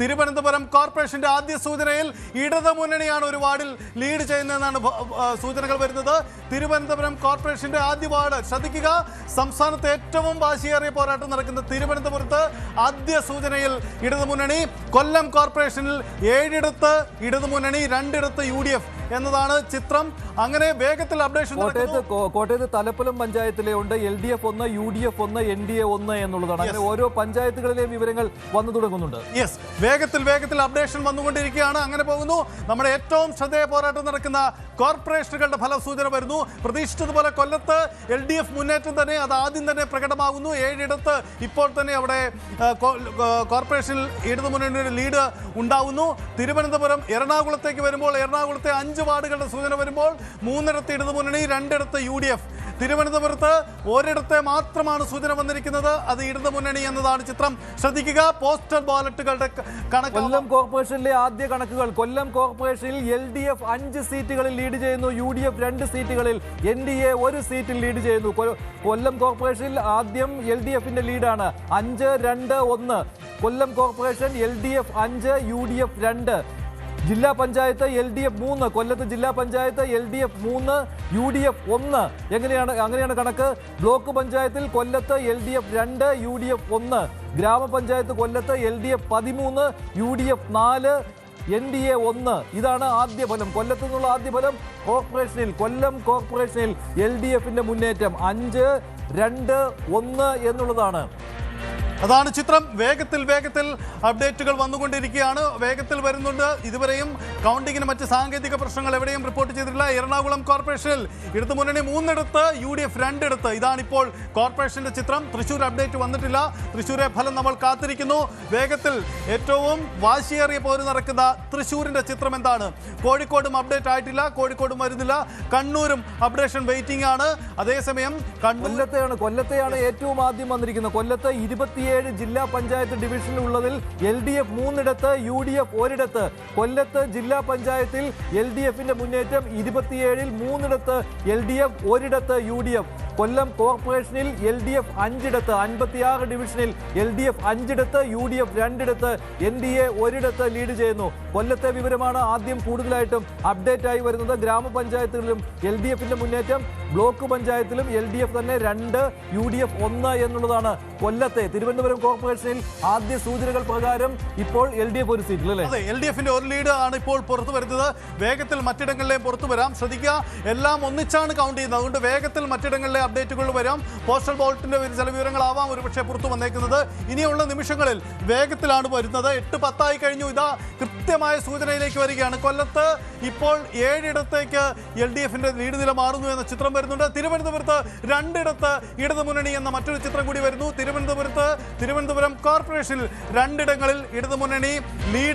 തിരുവനന്തപുരം കോർപ്പറേഷന്റെ ആദ്യ സൂചനയിൽ ഇടത് മുന്നണിയാണ് ഒരു വാർഡിൽ ലീഡ് ചെയ്യുന്നതെന്നാണ് സൂചനകൾ വരുന്നത്. തിരുവനന്തപുരം കോർപ്പറേഷന്റെ ആദ്യ വാർഡ് ശ്രദ്ധിക്കുക സംസ്ഥാനത്ത് ഏറ്റവും വാശിയേറിയ പോരാട്ടം നടക്കുന്ന തിരുവനന്തപുരത്ത്. ആദ്യ സൂചനയിൽ ഇടതു മുന്നണി കൊല്ലം കോർപ്പറേഷനിൽ ഏഴിടത്ത് ഇടതു മുന്നണി രണ്ടിടത്ത് യു ഡി എഫ് എന്നതാണ് ചിത്രം. അങ്ങനെ വേഗത്തിൽ അപ്ഡേഷൻ കോട്ടയത്ത് കോട്ടയത്ത് തലപ്പലം പഞ്ചായത്തിലെ ഉണ്ട്. എൽ ഡി എഫ് ഒന്ന് യു ഡി എഫ് ഒന്ന് എൻ ഡി എ ഒന്ന് എന്നുള്ളതാണ്. അങ്ങനെ ഓരോ പഞ്ചായത്തുകളിലെയും വിവരങ്ങൾ വന്നു തുടങ്ങുന്നുണ്ട്. യെസ് വേഗത്തിൽ വേഗത്തിൽ അപ്ഡേഷൻ വന്നുകൊണ്ടിരിക്കുകയാണ്. അങ്ങനെ പോകുന്നു. നമ്മുടെ ഏറ്റവും ശ്രദ്ധേയ പോരാട്ടം നടക്കുന്ന കോർപ്പറേഷനുകളുടെ ഫലസൂചന വരുന്നു. പ്രതീക്ഷിച്ചതുപോലെ കൊല്ലത്ത് എൽ ഡി എഫ് മുന്നേറ്റം തന്നെ അത് ആദ്യം തന്നെ പ്രകടമാകുന്നു. ഏഴിടത്ത് ഇപ്പോൾ തന്നെ അവിടെ കോർപ്പറേഷനിൽ ഇടതുമുന്നണിയുടെ ലീഡ് ഉണ്ടാവുന്നു. തിരുവനന്തപുരം എറണാകുളത്തേക്ക് വരുമ്പോൾ എറണാകുളത്തെ അഞ്ച് വാർഡുകളുടെ സൂചന വരുമ്പോൾ മൂന്നിടത്ത് ഇടതുമുന്നണി രണ്ടിടത്ത് യു ഡി എഫ്. തിരുവനന്തപുരത്ത് ഒരിടത്തെ മാത്രമാണ് സൂചന വന്നിരിക്കുന്നത്. അത് ഇടതു മുന്നണി എന്നതാണ് ചിത്രം. ശ്രദ്ധിക്കുക പോസ്റ്റൽ ബാലറ്റുകളുടെ കണക്ക് കൊല്ലം കോർപ്പറേഷനിലെ ആദ്യ കണക്കുകൾ. കൊല്ലം കോർപ്പറേഷനിൽ എൽ ഡി എഫ് അഞ്ച് സീറ്റുകളിൽ ലീഡ് ചെയ്യുന്നു. യു ഡി എഫ് രണ്ട് സീറ്റുകളിൽ എൻ ഡി എ ഒരു സീറ്റിൽ ലീഡ് ചെയ്യുന്നു. കൊല്ലം കോർപ്പറേഷനിൽ ആദ്യം എൽ ഡി എഫിന്റെ ലീഡാണ്. അഞ്ച് രണ്ട് ഒന്ന്. Kollam corporation L D F അഞ്ച് യു ഡി എഫ് രണ്ട്. ജില്ലാ പഞ്ചായത്ത് എൽ ഡി എഫ് മൂന്ന് കൊല്ലത്ത് ജില്ലാ പഞ്ചായത്ത് എൽ ഡി എഫ് മൂന്ന് യു ഡി എഫ് ഒന്ന്. എങ്ങനെയാണ് അങ്ങനെയാണ് കണക്ക്. ബ്ലോക്ക് പഞ്ചായത്തിൽ കൊല്ലത്ത് എൽ ഡി എഫ് രണ്ട് യു ഡി എഫ് ഒന്ന്. ഗ്രാമപഞ്ചായത്ത് കൊല്ലത്ത് എൽ ഡി എഫ് പതിമൂന്ന് യു ഡി എഫ് നാല് എൻ ഡി എ ഒന്ന്. ഇതാണ് ആദ്യ ഫലം. കൊല്ലത്തു നിന്നുള്ള ആദ്യ ഫലം കോർപ്പറേഷനിൽ. കൊല്ലം കോർപ്പറേഷനിൽ എൽ ഡി എഫിന്റെ മുന്നേറ്റം അഞ്ച് രണ്ട് ഒന്ന് എന്നുള്ളതാണ്. അതാണ് ചിത്രം. വേഗത്തിൽ വേഗത്തിൽ അപ്ഡേറ്റുകൾ വന്നുകൊണ്ടിരിക്കുകയാണ്. വേഗത്തിൽ വരുന്നുണ്ട്. ഇതുവരെയും കൗണ്ടിങ്ങിന് മറ്റ് സാങ്കേതിക പ്രശ്നങ്ങൾ എവിടെയും റിപ്പോർട്ട് ചെയ്തിട്ടില്ല. എറണാകുളം കോർപ്പറേഷനിൽ ഇടതു മുന്നണി മൂന്നിടത്ത് യു ഡി എഫ് രണ്ടിടത്ത്. ഇതാണിപ്പോൾ കോർപ്പറേഷന്റെ ചിത്രം. തൃശ്ശൂർ അപ്ഡേറ്റ് വന്നിട്ടില്ല. തൃശ്ശൂരെ ഫലം നമ്മൾ കാത്തിരിക്കുന്നു. വേഗത്തിൽ ഏറ്റവും വാശിയേറിയ പോര് നടക്കുന്ന തൃശ്ശൂരിന്റെ ചിത്രം എന്താണ്? കോഴിക്കോടും അപ്ഡേറ്റ് ആയിട്ടില്ല. കോഴിക്കോടും വരുന്നില്ല. കണ്ണൂരും അപ്ഡേഷൻ വെയിറ്റിംഗ് ആണ്. അതേസമയം കൊല്ലത്തെയാണ് കൊല്ലത്തെയാണ് ഏറ്റവും ആദ്യം വന്നിരിക്കുന്നത്. കൊല്ലത്ത് ഇരുപത്തിയേഴ് ജില്ലാ പഞ്ചായത്ത് ഡിവിഷനിലുള്ളതിൽ എൽ ഡി എഫ് മൂന്നിടത്ത് യു ഡി എഫ് ഒരിടത്ത്. കൊല്ലത്ത് ജില്ലാ പഞ്ചായത്തിൽ എൽ ഡി എഫിന്റെ മുന്നേറ്റം ഇരുപത്തിയേഴിൽ മൂന്നിടത്ത് എൽ ഡി എഫ് ഒരിടത്ത് യു ഡി എഫ് കൊല്ലം കോർപ്പറേഷനിൽ എൽ ഡി എഫ് അഞ്ചിടത്ത് അൻപത്തിയാറ് ഡിവിഷനിൽ എൽ ഡി എഫ് അഞ്ചിടത്ത് യു ഡി എഫ് രണ്ടിടത്ത് എൻ ഡി എ ഒരിടത്ത് ലീഡ് ചെയ്യുന്നു. കൊല്ലത്തെ വിവരമാണ് ആദ്യം കൂടുതലായിട്ടും അപ്ഡേറ്റ് ആയി വരുന്നത്. ഗ്രാമപഞ്ചായത്തുകളിലും എൽ ഡി എഫിന്റെ മുന്നേറ്റം ബ്ലോക്ക് പഞ്ചായത്തിലും എൽ ഡി എഫ് തന്നെ രണ്ട് യു ഡി എഫ് ഒന്ന് എന്നുള്ളതാണ് കൊല്ലത്തെ തിരുവനന്തപുരം കോർപ്പറേഷനിൽ ആദ്യ സൂചനകൾ പ്രകാരം ഇപ്പോൾ എൽ ഡി എഫ് ഒരു സീറ്റിൽ അല്ലേ? എൽ ഡി എഫിന്റെ ഒരു ലീഡ് ആണ് ഇപ്പോൾ പുറത്തു വരുന്നത്. വേഗത്തിൽ മറ്റിടങ്ങളിലെയും പുറത്തു വരാം. ശ്രദ്ധിക്കുക എല്ലാം ഒന്നിച്ചാണ് കൗണ്ട് ചെയ്യുന്നത്. അതുകൊണ്ട് വേഗത്തിൽ മറ്റിടങ്ങളിലെ അപ്ഡേറ്റുകൾ വരാം. പോസ്റ്റൽ ബോൾട്ടിന്റെ ചില വിവരങ്ങളാവാം. ഒരുപക്ഷെ പുറത്തു വന്നേക്കുന്നത് ഇനിയുള്ള നിമിഷങ്ങളിൽ വേഗത്തിലാണ് വരുന്നത്. എട്ട് പത്തായി കഴിഞ്ഞു. ഇതാ കൃത്യമായ സൂചനയിലേക്ക് വരികയാണ്. കൊല്ലത്ത് ഇപ്പോൾ ഏഴിടത്തേക്ക് എൽ ഡി എഫിന്റെ ലീഡ് നില മാറുന്നു എന്ന ചിത്രം വരുന്നുണ്ട്. തിരുവനന്തപുരത്ത് രണ്ടിടത്ത് ഇടതു മുന്നണി എന്ന മറ്റൊരു ചിത്രം കൂടി വരുന്നു. തിരുവനന്തപുരത്ത് തിരുവനന്തപുരം കോർപ്പറേഷനിൽ രണ്ടിടങ്ങളിൽ ഇടതു മുന്നണി ലീഡ്